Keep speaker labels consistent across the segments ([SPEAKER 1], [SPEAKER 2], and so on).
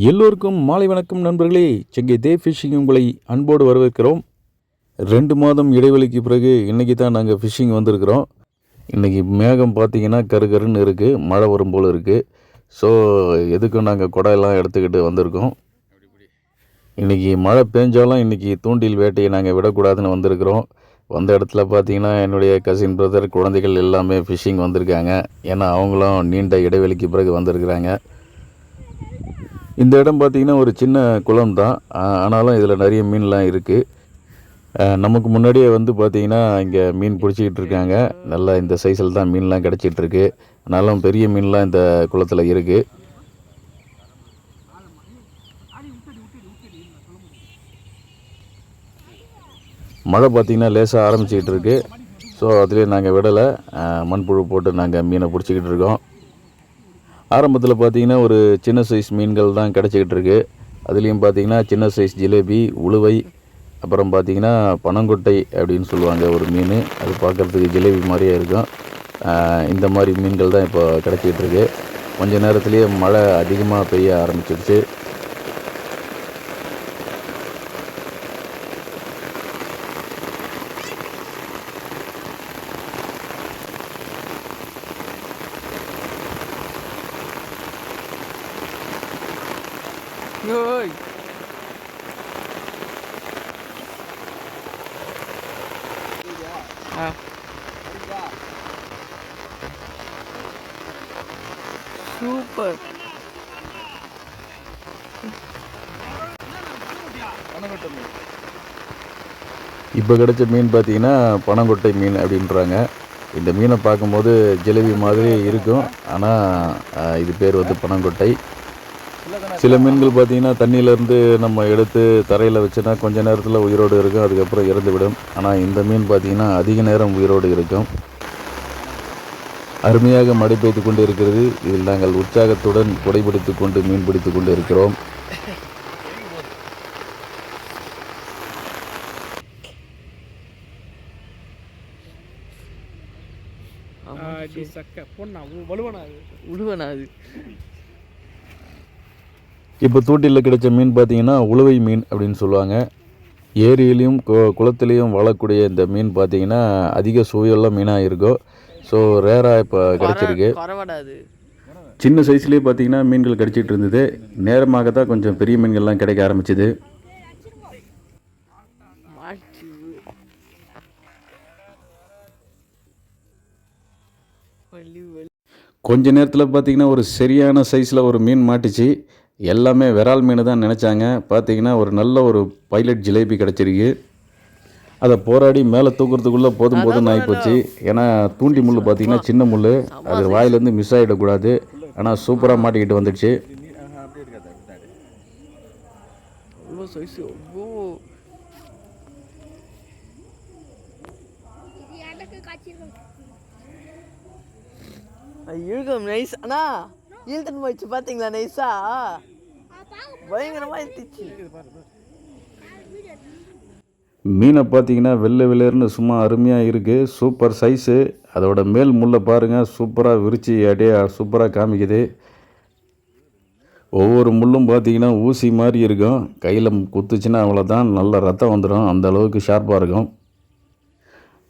[SPEAKER 1] எல்லோருக்கும் மாலை வணக்கம் நண்பர்களே. செங்கை தே ஃபிஷிங் உங்களை அன்போடு வரவேற்கிறோம். ரெண்டு மாதம் இடைவெளிக்கு பிறகு இன்றைக்கி தான் நாங்கள் ஃபிஷிங் வந்திருக்கிறோம். இன்றைக்கி மேகம் பார்த்தீங்கன்னா கரு கருன்னு இருக்குது மழை வரும் போல் இருக்குது ஸோ எதுக்கும் நாங்கள் குடையெல்லாம் எடுத்துக்கிட்டு வந்திருக்கோம். இன்றைக்கி மழை பெஞ்சாலும் இன்றைக்கி தூண்டில் வேட்டையை நாங்கள் விடக்கூடாதுன்னு வந்திருக்கிறோம். வந்த இடத்துல பார்த்தீங்கன்னா என்னுடைய கசின் பிரதர் குழந்தைகள் எல்லாமே ஃபிஷிங் வந்திருக்காங்க. ஏன்னா அவங்களும் நீண்ட இடைவெளிக்கு பிறகு வந்திருக்கிறாங்க. இந்த இடம் பார்த்தீங்கன்னா ஒரு சின்ன குளம் தான் ஆனாலும் இதில் நிறைய மீன்லாம் இருக்குது நமக்கு முன்னாடியே வந்து பார்த்திங்கன்னா இங்கே மீன் பிடிச்சிக்கிட்டு இருக்காங்க. நல்லா இந்த சைஸில் தான் மீன்லாம் கிடச்சிட்ருக்கு நல்லா ஆனாலும் பெரிய மீன்லாம் இந்த குளத்தில் இருக்குது மழை பார்த்திங்கன்னா லேசாக ஆரம்பிச்சிக்கிட்டு இருக்கு. ஸோ அதுலேயே நாங்கள் விடலை. மண்புழு போட்டு நாங்கள் மீனை பிடிச்சிக்கிட்டு இருக்கோம். ஆரம்பத்தில் பார்த்தீங்கன்னா ஒரு சின்ன சைஸ் மீன்கள் தான் கிடச்சிக்கிட்டு இருக்கு. அதுலேயும் பார்த்தீங்கன்னா சின்ன சைஸ் ஜிலேபி உளுவை அப்புறம் பார்த்தீங்கன்னா பனங்கொட்டை அப்படின்னு சொல்லுவாங்க ஒரு மீன். அது பார்க்குறதுக்கு ஜிலேபி மாதிரியே இருக்கும். இந்த மாதிரி மீன்கள் தான் இப்போ கிடச்சிக்கிட்டு இருக்கு. கொஞ்சம் நேரத்துலேயே மழை அதிகமாக பெய்ய ஆரம்பிச்சிடுச்சு
[SPEAKER 2] Ôi. À. Super.
[SPEAKER 1] இப்போ கிடைச்ச மீன் பார்த்தீங்கன்னா பனங்கொட்டை மீன் அப்படின்றாங்க இந்த மீனை பார்க்கும்போது ஜிலேபி மாதிரி இருக்கும் ஆனால் இது பேர் வந்து பனங்கொட்டை சில மீன்கள் பார்த்தீங்கன்னா தண்ணியிலேருந்து நம்ம எடுத்து தரையில் வச்சோன்னா கொஞ்ச நேரத்தில் உயிரோடு இருக்கும் அதுக்கப்புறம் இறந்து விடும் ஆனால் இந்த மீன் பார்த்தீங்கன்னா அதிக நேரம் உயிரோடு இருக்கும். அருமையாக மழை பெய்து கொண்டு இருக்கிறது இதில் நாங்கள் உற்சாகத்துடன் குடைபிடித்து கொண்டு மீன் பிடித்து கொண்டு இருக்கிறோம்
[SPEAKER 2] அடி சக்க பொண்ணா வலுவனா அது
[SPEAKER 3] உழுவனா அது
[SPEAKER 1] இப்போ தூண்டிலில் கிடைச்ச மீன் பார்த்தீங்கன்னா உளுவை மீன் அப்படின்னு சொல்லுவாங்க. ஏரியிலையும் கு- குளத்துலேயும் வாழக்கூடிய இந்த மீன் பார்த்தீங்கன்னா அதிக சுவையுள்ள மீனாக இருக்கும் ஸோ ரேராக இப்போ கிடச்சிருக்கு. சின்ன சைஸ்லேயே பார்த்தீங்கன்னா மீன்கள் கிடச்சிட்டு இருந்தது. நேரமாக தான் கொஞ்சம் பெரிய மீன்கள்லாம் கிடைக்க ஆரம்பிச்சுது. கொஞ்ச நேரத்தில் பார்த்தீங்கன்னா ஒரு சரியான சைஸில் ஒரு மீன் மாட்டுச்சு. எல்லாமே விரால் மீன் தான் நினச்சாங்க. பார்த்தீங்கன்னா ஒரு நல்ல ஒரு பைலட் ஜிலேபி கிடச்சிருக்கு. அதை போராடி மேலே தூக்குறதுக்குள்ளே போதும் போதும்னு ஆகிப்போச்சு ஏன்னா தூண்டி முள் பார்த்தீங்கன்னா சின்ன முள் அது வாயிலேருந்து மிஸ் ஆகிடக்கூடாது ஆனால் சூப்பராக மாட்டிக்கிட்டு வந்துடுச்சு.
[SPEAKER 3] அவ்வளோ சைஸ் அவ்வளோ இழுக்கம் நைஸ் அண்ணா. இழுத்துன்னு போயிடுச்சு பார்த்தீங்களா நைஸா? பயங்கரமாக இருந்துச்சு
[SPEAKER 1] மீனை பார்த்தீங்கன்னா வெள்ளை வெள்ளையர்னு சும்மா அருமையாக இருக்குது சூப்பர் சைஸு அதோட மேல் முள்ளை பாருங்கள் சூப்பராக விரித்து அப்படியே சூப்பராக காமிக்குது. ஒவ்வொரு முள்ளும் பார்த்தீங்கன்னா ஊசி மாதிரி இருக்கும். கையில் குத்துச்சுன்னா அவ்வளோதான் நல்ல ரத்தம் வந்துடும் அந்த அளவுக்கு ஷார்ப்பாக இருக்கும்.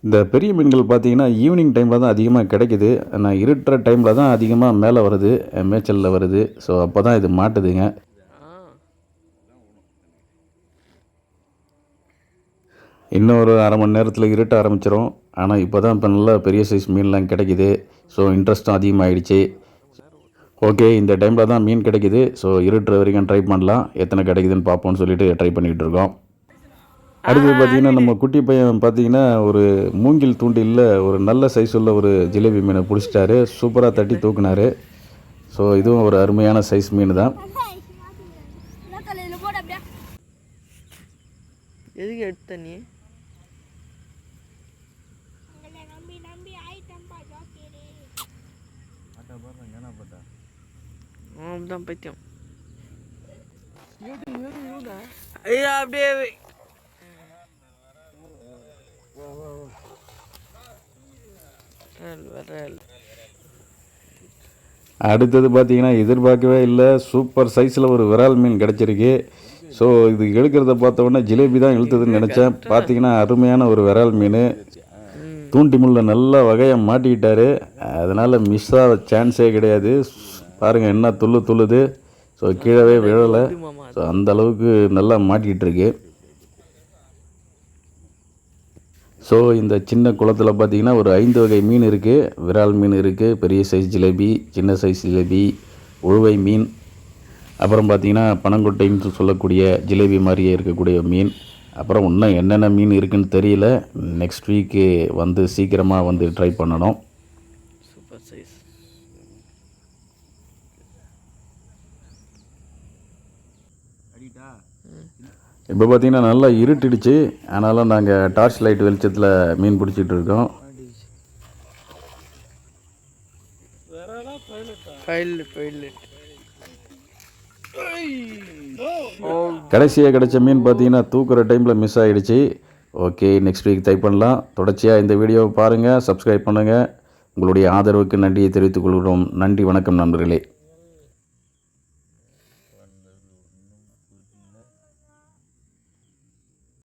[SPEAKER 1] இந்த பெரிய மீன்கள் பார்த்தீங்கன்னா ஈவினிங் டைமில் தான் அதிகமாக கிடைக்கிது. ஆனால் இருட்டுற டைமில் தான் அதிகமாக மேலே வருது மேய்ச்சலில் வருது. ஸோ அப்போ தான் இது மாட்டுதுங்க.
[SPEAKER 3] இன்னொரு
[SPEAKER 1] இன்னும் ஒரு அரை மணி நேரத்தில் இருட்ட ஆரம்பிச்சிடும் ஆனால் இப்போ தான் இப்போ நல்லா பெரிய சைஸ் மீன்லாம் கிடைக்கிது. ஸோ இன்ட்ரெஸ்ட்டும் அதிகமாகிடுச்சு ஓகே இந்த டைமில் தான் மீன் கிடைக்கிது. ஸோ இருட்டுற வரைக்கும் ட்ரை பண்ணலாம். எத்தனை கிடைக்குதுன்னு பார்ப்போம்னு சொல்லிட்டு ட்ரை பண்ணிக்கிட்டு இருக்கோம். அடுத்தது பார்த்தீங்கன்னா நம்ம குட்டி பையன் பார்த்தீங்கன்னா ஒரு மூங்கில் தூண்டிலில் ஒரு நல்ல சைஸ் உள்ள ஒரு ஜிலேபி மீனை பிடிச்சிட்டாரு. சூப்பராக தட்டி தூக்குனாரு. ஸோ இதுவும் ஒரு அருமையான சைஸ் மீன் தான்.
[SPEAKER 3] எதுக்கு எடுத்த நீ தான் பைத்தியம். ஐயா அப்படியே வை. விரல் விரல்
[SPEAKER 1] அடுத்தது பார்த்தீங்கன்னா எதிர்பார்க்கவே இல்லை. சூப்பர் சைஸில் ஒரு விரால் மீன் கிடச்சிருக்கு. ஸோ இது எடுக்கிறத பார்த்த உடனே ஜிலேபி தான் இழுத்ததுன்னு நினச்சேன். பார்த்தீங்கன்னா அருமையான ஒரு விரால் மீன். தூண்டி முள்ள நல்லா வகையாக மாட்டிக்கிட்டாரு. அதனால் மிஸ் ஆக சான்ஸே கிடையாது. பாருங்கள் என்ன துள்ளு துள்ளுது. ஸோ கீழவே விழலை. ஸோ அந்த அளவுக்கு நல்லா மாட்டிக்கிட்டு இருக்கு. ஸோ இந்த சின்ன குளத்தில் பார்த்தீங்கன்னா ஒரு ஐந்து வகை மீன் இருக்குது விரால் மீன் இருக்குது பெரிய சைஸ் ஜிலேபி சின்ன சைஸ் ஜிலேபி உழுவை மீன். அப்புறம் பார்த்தீங்கன்னா பனங்கொட்டைன்னு சொல்லக்கூடிய ஜிலேபி மாதிரியே இருக்கக்கூடிய மீன். அப்புறம் இன்னும் என்னென்ன மீன் இருக்குதுன்னு தெரியல. நெக்ஸ்ட் வீக்கு வந்து சீக்கிரமாக வந்து ட்ரை பண்ணணும்
[SPEAKER 3] சூப்பர் சைஸ்
[SPEAKER 1] இப்போ பார்த்தீங்கன்னா நல்லா இருட்டிடுச்சு. ஆனாலும் நாங்கள் டார்ச் லைட் வெளிச்சத்தில் மீன் பிடிச்சிட்டு இருக்கோம். கடைசியாக கிடைச்ச மீன் பார்த்தீங்கன்னா தூக்குற டைமில் மிஸ் ஆகிடுச்சு ஓகே நெக்ஸ்ட் வீக் ட்ரை பண்ணலாம். தொடர்ச்சியாக இந்த வீடியோவை பாருங்கள் சப்ஸ்கிரைப் பண்ணுங்கள் உங்களுடைய ஆதரவுக்கு நன்றியை தெரிவித்துக் கொள்கிறோம். நன்றி வணக்கம் நண்பர்களே.